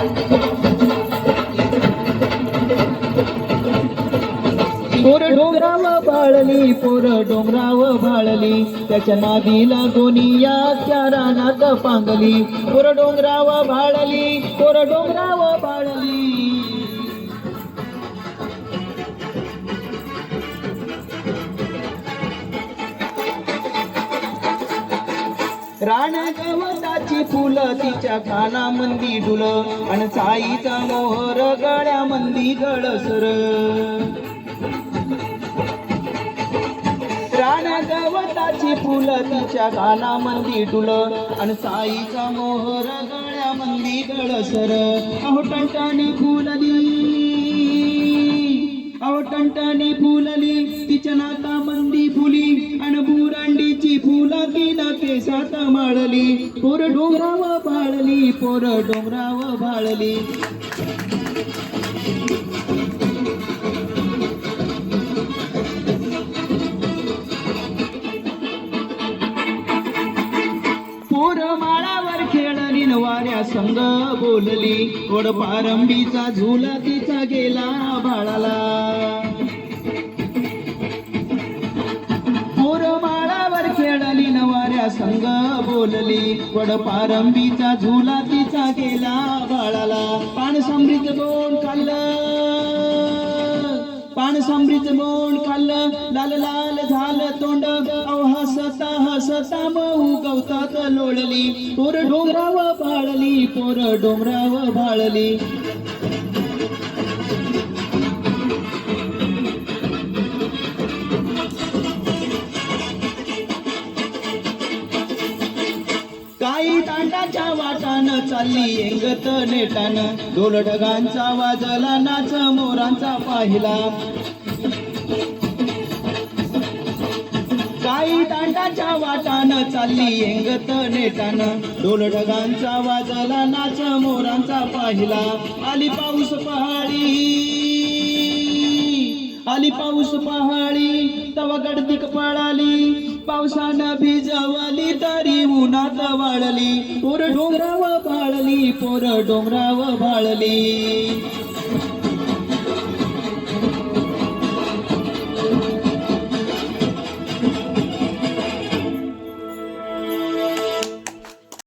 पोर डोंगराव बाळली पोर डोंगराव बाळली. त्याच्या नादीला गोनिया त्या रानात पांगली. पोर डोंगराव बाळली पोर डोंगराव बाळली. राणा गुलाबाची फुलं तिच्या कानामंदी डुल आणि साईचा मोहर गळ्यामंदी गळसर. गवताची फुलं तिच्या कानामंदी डुल आणि साईचा मोहर गळ्यामंदी गळसर. अहो टणटणी फुलली. अहो टणटणी फुलली. तिच्या नाता मंदी फुली आणि बुरांडीची फुलं तिला देशात माळली पोर डोंगराव भाळली पोर डोंगराव भाळली पोर माळावर खेळली वाऱ्या संग बोलली. गोड पारंबीचा झुला तिचा गेला बाळाला. संग बोलली गोड पारंबीचा झुला तिचा गेला बाळाला. पान समृद्ध बोल खाल्लं. पान समृद्ध बोल खाल्लं. लाल लाल झालं तोंड. हसता हसता मऊ गवतात लोळली. पोर डोंगराव भाळली पोर डोंगराव भाळली. चालली इंगत नेटान. ढोल ढगांचा वाजला नाच मोरांचा पाहिला. काही दांडाच्या वाटानं चालली एंगत नेटान. ढोल ढगांचा वाजला नाच मोरांचा पाहिला. आली पाऊस पहाडी. आली पाऊस पहाडी तवा गडदिक पळाली. पावसानं भिजवली तरी उन्हात वाळली. पोर डोंगराव भाळली पोर डोंगराव भाळली.